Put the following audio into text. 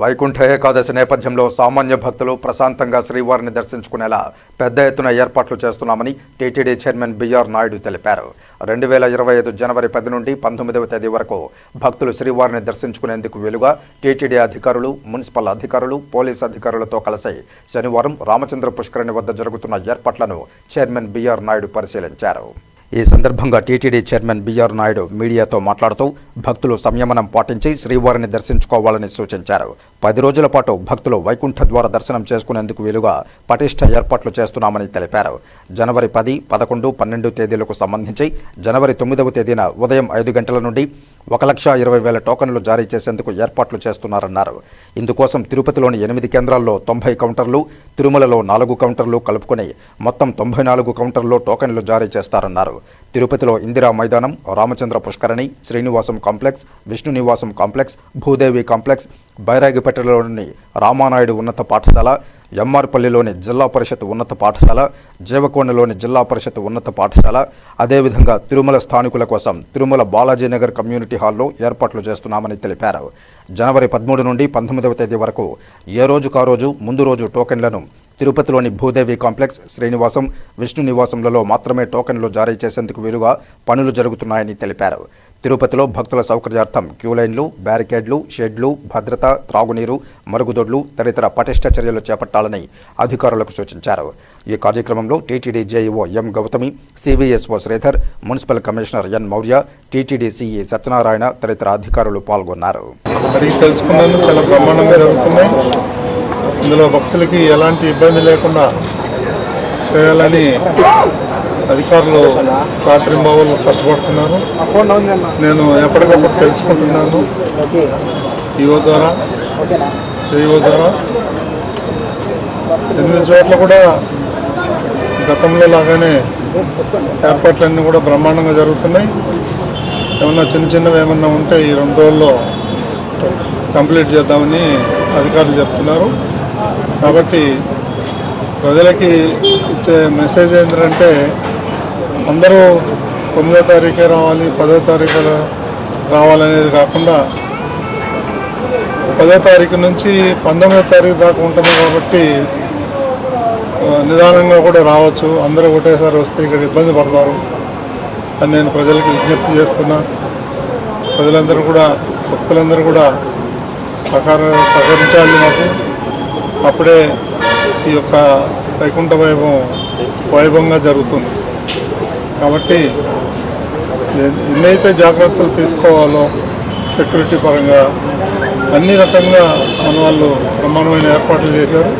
వైకుంఠ ఏకాదశి నేపథ్యంలో సామాన్య భక్తులు ప్రశాంతంగా శ్రీవారిని దర్శించుకునేలా పెద్ద ఎత్తున ఏర్పాట్లు చేస్తున్నామని టీటీడీ చైర్మన్ బిఆర్ నాయుడు తెలిపారు. రెండు వేల ఇరవై ఐదు జనవరి పది నుండి పంతొమ్మిదవ తేదీ వరకు భక్తులు శ్రీవారిని దర్శించుకునేందుకు వీలుగా టీటీడీ అధికారులు మున్సిపల్ అధికారులు పోలీస్ అధికారులతో కలిసి శనివారం రామచంద్ర పుష్కరిణి వద్ద జరుగుతున్న ఏర్పాట్లను చైర్మన్ బిఆర్ నాయుడు పరిశీలించారు. ఈ సందర్భంగా టీటీడీ చైర్మన్ బిఆర్ నాయుడు మీడియాతో మాట్లాడుతూ భక్తులు సంయమనం పాటించి శ్రీవారిని దర్శించుకోవాలని సూచించారు. పది రోజుల పాటు భక్తులు వైకుంఠ ద్వార దర్శనం చేసుకునేందుకు వీలుగా పటిష్ట ఏర్పాట్లు చేస్తున్నామని తెలిపారు. జనవరి పది పదకొండు పన్నెండు తేదీలకు సంబంధించి జనవరి తొమ్మిదవ తేదీన ఉదయం ఐదు గంటల నుండి ఒక లక్ష ఇరవై వేల టోకన్లు జారీ చేసేందుకు ఏర్పాట్లు చేస్తున్నారన్నారు. ఇందుకోసం తిరుపతిలోని ఎనిమిది కేంద్రాల్లో తొంభై కౌంటర్లు తిరుమలలో నాలుగు కౌంటర్లు కలుపుకుని మొత్తం తొంభై నాలుగు కౌంటర్లో టోకన్లు జారీ చేస్తారన్నారు. తిరుపతిలో ఇందిరా మైదానం Ramachandra Pushkarini Srinivasam complex Vishnu Nivasam complex Bhudevi complex బైరాగిపేటలోని Ramanaidu ఉన్నత పాఠశాల ఎంఆర్పల్లిలోని జిల్లా పరిషత్ ఉన్నత పాఠశాల జీవకోణలోని జిల్లా పరిషత్ ఉన్నత పాఠశాల అదేవిధంగా తిరుమల స్థానికుల కోసం తిరుమల బాలాజీనగర్ కమ్యూనిటీ హాల్లో ఏర్పాట్లు చేస్తున్నామని తెలిపారు. జనవరి పదమూడు నుండి పంతొమ్మిదవ తేదీ వరకు ఏ రోజుకా రోజు ముందు రోజు టోకెన్లను తిరుపతిలోని భూదేవి కాంప్లెక్స్ శ్రీనివాసం విష్ణు నివాసంలలో మాత్రమే టోకెన్లు జారీ చేసేందుకు వీలుగా పనులు జరుగుతున్నాయని తెలిపారు. తిరుపతిలో భక్తుల సౌకర్యార్థం క్యూలైన్లు బ్యారికేడ్లు షెడ్లు భద్రత త్రాగునీరు మరుగుదొడ్లు తదితర పటిష్ట చర్యలు చేపట్టాలని అధికారులకు సూచించారు. ఈ కార్యక్రమంలో TTD JEO M Gautami CVSO Sridhar municipal commissioner N Mourya TTD CE Satyanarayana తదితర అధికారులు పాల్గొన్నారు. ఇందులో భక్తులకి ఎలాంటి ఇబ్బంది లేకుండా చేయాలని అధికారులు రాత్రింబావులు కష్టపడుతున్నారు. నేను ఎప్పటికప్పుడు తెలుసుకుంటున్నాను. ఈఓ ద్వారా ఈఓ ద్వారా. ఎనిమిది చోట్ల కూడా గతంలో లాగానే ఏర్పాట్లన్నీ కూడా బ్రహ్మాండంగా జరుగుతున్నాయి. ఏమన్నా చిన్న చిన్నవి ఏమన్నా ఉంటే ఈ రెండు రోజుల్లో కంప్లీట్ చేద్దామని అధికారులు చెప్తున్నారు. కాబట్టి ప్రజలకి ఇచ్చే మెసేజ్ ఏంటంటే అందరూ తొమ్మిదో తారీఖే రావాలి పదో తారీఖు రావాలనేది కాకుండా పదో తారీఖు నుంచి పంతొమ్మిదో తారీఖు దాకా ఉంటుంది కాబట్టి నిదానంగా కూడా రావచ్చు. అందరూ ఒకటేసారి వస్తే ఇక్కడ ఇబ్బంది పడతారు అని నేను ప్రజలకు విజ్ఞప్తి చేస్తున్నా. ప్రజలందరూ కూడా భక్తులందరూ కూడా సహకార సహకరించాలి మాకు. అప్పుడే ఈ యొక్క వైకుంఠ వైభవం వైభవంగా జరుగుతుంది. కాబట్టి ఎన్నైతే జాగ్రత్తలు తీసుకోవాలో సెక్యూరిటీ పరంగా అన్ని రకంగా మన వాళ్ళు బ్రహ్మాండమైన ఏర్పాట్లు చేశారు.